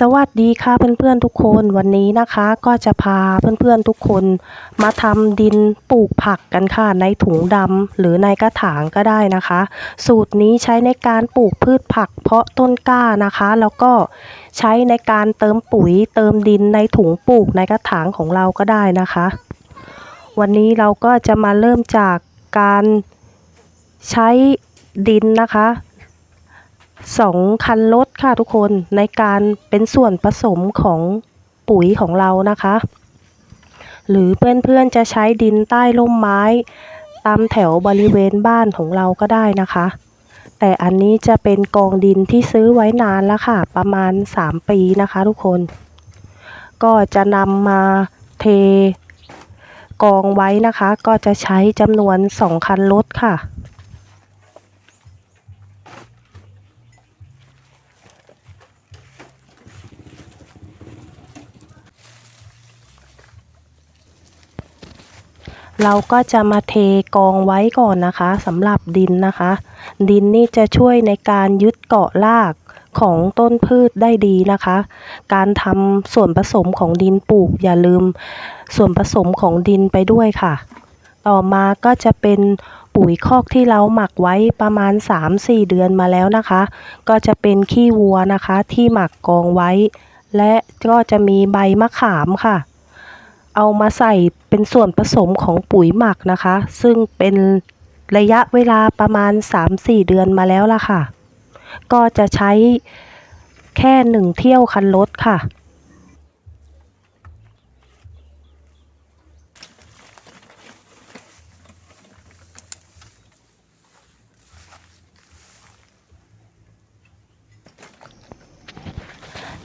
สวัสดีค่ะเพื่อนๆทุกคนวันนี้นะคะก็จะพาเพื่อนๆทุกคนมาทำดินปลูกผักกันค่ะในถุงดำหรือในกระถางก็ได้นะคะ สูตรนี้ใช้ในการปลูกพืชผักเพาะต้นกล้านะคะ แล้วก็ใช้ในการเติมปุ๋ยเติมดินในถุงปลูกในกระถางของเราก็ได้นะคะ วันนี้เราก็จะมาเริ่มจากการใช้ดินนะคะ สองคันรถค่ะทุกคนในการเป็นส่วนผสมของปุ๋ยของเรานะคะ หรือเพื่อนๆจะใช้ดินใต้ร่มไม้ ตามแถวบริเวณบ้านของเราก็ได้นะคะ แต่อันนี้จะเป็นกองดินที่ซื้อไว้นานแล้วค่ะ ประมาณ 3 ปีนะคะทุกคน ก็จะนำมาเทกองไว้นะคะ ก็จะใช้จำนวน 2 คันรถค่ะ เราก็จะมาเทกองไว้ก่อนนะคะสำหรับดินนะคะ ดินนี่จะช่วยในการยึดเกาะรากของต้นพืชได้ดีนะคะ การทำส่วนผสมของดินปลูกอย่าลืม ส่วนผสมของดินไปด้วยค่ะ ต่อมาก็จะเป็นปุ๋ยคอกที่เราหมักไว้ประมาณ 3-4 เดือนมาแล้วนะคะ ก็จะเป็นขี้วัวนะคะที่หมักกองไว้ และก็จะมีใบมะขามค่ะ เอามาใส่เป็นส่วนผสมของปุ๋ยหมักนะคะ ซึ่งเป็นระยะเวลาประมาณ 3-4 เดือนมาแล้วล่ะค่ะ ก็จะใช้แค่หนึ่งเที่ยวคันรถค่ะ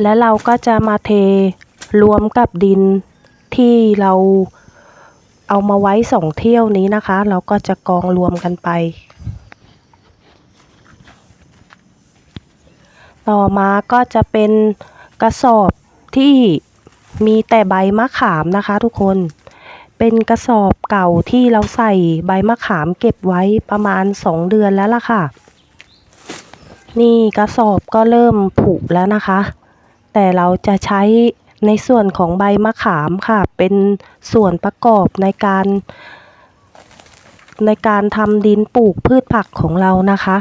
และเราก็จะมาเทรวมกับดิน ที่เราเอามาไว้สองเที่ยวนี้นะคะ เราก็จะกองรวมกันไป ต่อมาก็จะเป็นกระสอบที่มีแต่ใบมะขามนะคะ ทุกคน เป็นกระสอบเก่าที่เราใส่ใบมะขามเก็บไว้ประมาณสองเดือนแล้วล่ะค่ะ นี่กระสอบก็เริ่มผุแล้วนะคะ แต่เราจะใช้ ในส่วนของใบมะขามค่ะ เป็นส่วนประกอบในการ ในการทำดินปลูกพืชผักของเรานะคะ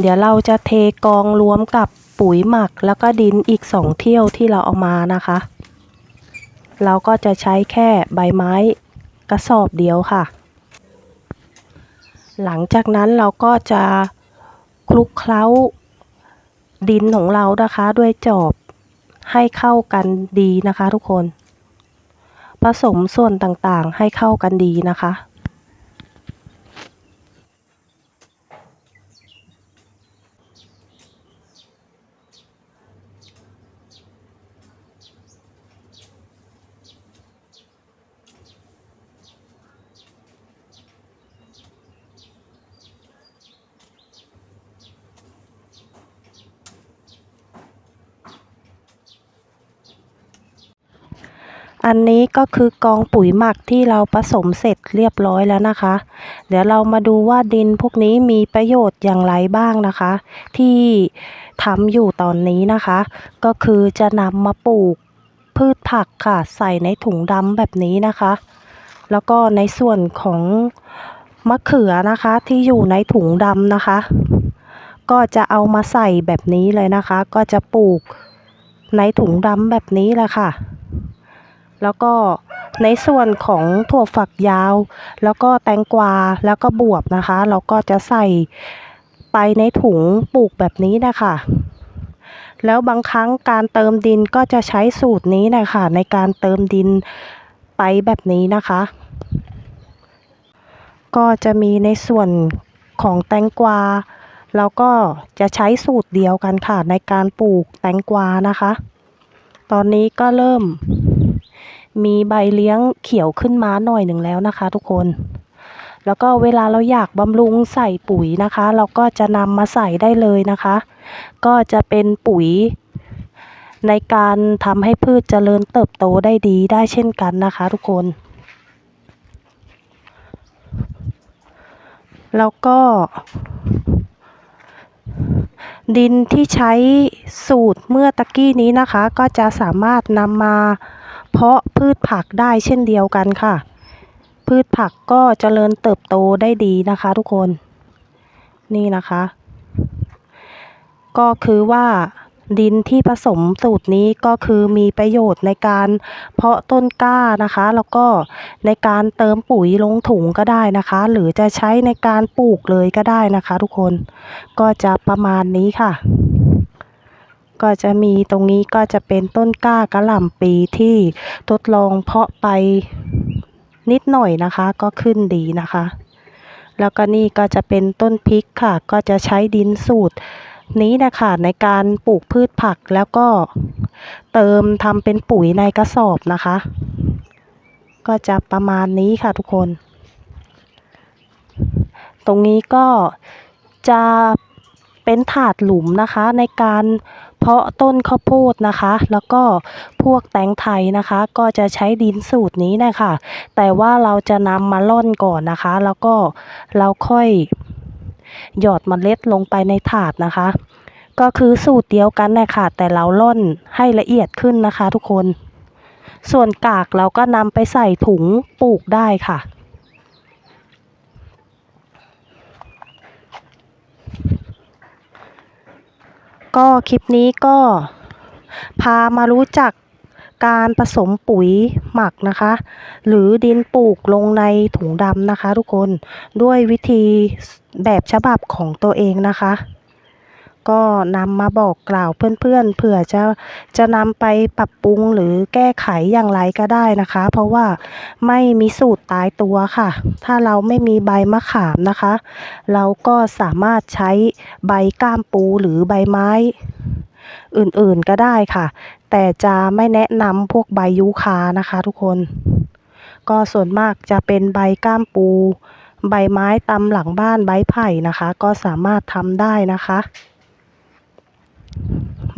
เดี๋ยวเราจะเทกองรวมกับปุ๋ยหมักแล้วก็ดินอีกสองเที่ยวที่เราเอามานะคะ เราก็จะใช้แค่ใบไม้กระสอบเดียวค่ะ หลังจากนั้นเราก็จะคลุกเคล้าดินของเรานะคะด้วยจอบให้เข้ากันดีนะคะทุกคน ผสมส่วนต่างๆให้เข้ากันดีนะคะ อันนี้ก็คือกองปุ๋ยหมักที่เราผสมเสร็จเรียบร้อยแล้วนะคะ เดี๋ยวเรามาดูว่าดินพวกนี้มีประโยชน์อย่างไรบ้างนะคะ ที่ทำอยู่ตอนนี้นะคะ ก็คือจะนำมาปลูกพืชผักค่ะ ใส่ในถุงดำแบบนี้นะคะ แล้วก็ในส่วนของมะเขือนะคะที่อยู่ในถุงดำนะคะ ก็จะเอามาใส่แบบนี้เลยนะคะ ก็จะปลูกในถุงดำแบบนี้แหละค่ะ แล้วก็ในส่วนของถั่วฝักยาว แล้วก็แตงกวาแล้วก็บวบนะคะ เราก็จะใส่ไปในถุงปลูกแบบนี้นะคะแล้วบางครั้งการเติมดินก็จะใช้สูตรนี้นะคะในการเติมดินไปแบบนี้นะคะ ก็จะมีในส่วนของแตงกวาเราก็จะใช้สูตรเดียวกันค่ะในการปลูกแตงกวานะคะ ตอนนี้ก็เริ่ม มีใบเลี้ยงเขียวขึ้นมาหน่อยหนึ่งแล้วนะคะ ทุกคน แล้วก็เวลาเราอยากบำรุงใส่ปุ๋ยนะคะ เราก็จะนำมาใส่ได้เลยนะคะ ก็จะเป็นปุ๋ย ในการทำให้พืชเจริญเติบโตได้ดีได้เช่นกันนะคะ ทุกคน แล้วก็ดินที่ใช้สูตรเมื่อตะกี้นี้นะคะ ก็จะสามารถนำมา เพาะพืชผักได้เช่นเดียวกันค่ะ พืชผักก็เจริญเติบโตได้ดีนะคะ ทุกคนนี่นะคะ ก็คือว่าดินที่ผสมสูตรนี้ก็คือมีประโยชน์ในการเพาะต้นกล้านะคะ แล้วก็ในการเติมปุ๋ยลงถุงก็ได้นะคะ หรือจะใช้ในการปลูกเลยก็ได้นะคะ ทุกคนก็จะประมาณนี้ค่ะ ก็จะมีตรงนี้ก็จะเป็นต้นกล้ากระหล่ำปีที่ทดลองเพาะไปนิดหน่อยนะคะ ก็ขึ้นดีนะคะ แล้วก็นี่ก็จะเป็นต้นพริกค่ะ ก็จะใช้ดินสูตรนี้นะคะในการปลูกพืชผักแล้วก็เติมทำเป็นปุ๋ยในกระสอบนะคะ ก็จะประมาณนี้ค่ะทุกคน ตรงนี้ก็จะเป็นถาดหลุมนะคะในการ เพาะต้นข้าวโพดนะคะ แล้วก็พวกแตงไทยนะคะ ก็จะใช้ดินสูตรนี้นะคะแต่ว่าเราจะนำมาล่อนก่อนนะคะ แล้วก็เราค่อยหยอดเมล็ดลงไปในถาดนะคะ ก็คือสูตรเดียวกันนะค่ะ แต่เราล่อนให้ละเอียดขึ้นนะคะ ทุกคน ส่วนกากเราก็นำไปใส่ถุงปลูกได้ค่ะ ก็คลิปนี้ก็พามารู้จักการผสมปุ๋ยหมักนะคะ หรือดินปลูกลงในถุงดำนะคะ ทุกคนด้วยวิธีแบบฉบับของตัวเองนะคะ ก็นำมาบอกกล่าวเพื่อนๆเผื่อจะจะนำไปปรับปรุงหรือแก้ไขอย่างไรก็ได้นะคะ เพราะว่าไม่มีสูตรตายตัวค่ะ ถ้าเราไม่มีใบมะขามนะคะ เราก็สามารถใช้ใบก้ามปูหรือใบไม้อื่นๆก็ได้ค่ะ แต่จะไม่แนะนำพวกใบยูคานะคะทุกคน ก็ส่วนมากจะเป็นใบก้ามปู ใบไม้ตำหลังบ้านใบไผ่นะคะ ก็สามารถทำได้นะคะ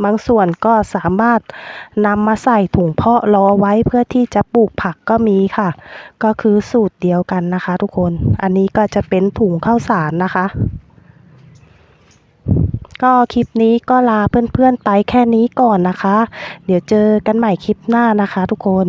บางส่วนก็สามารถนำมาใส่ถุงเพาะรอไว้เพื่อที่จะปลูกผักก็มีค่ะ ก็คือสูตรเดียวกันนะคะ ทุกคน อันนี้ก็จะเป็นถุงข้าวสารนะคะ ก็คลิปนี้ก็ลาเพื่อนๆไปแค่นี้ก่อนนะคะ เดี๋ยวเจอกันใหม่คลิปหน้านะคะ ทุกคน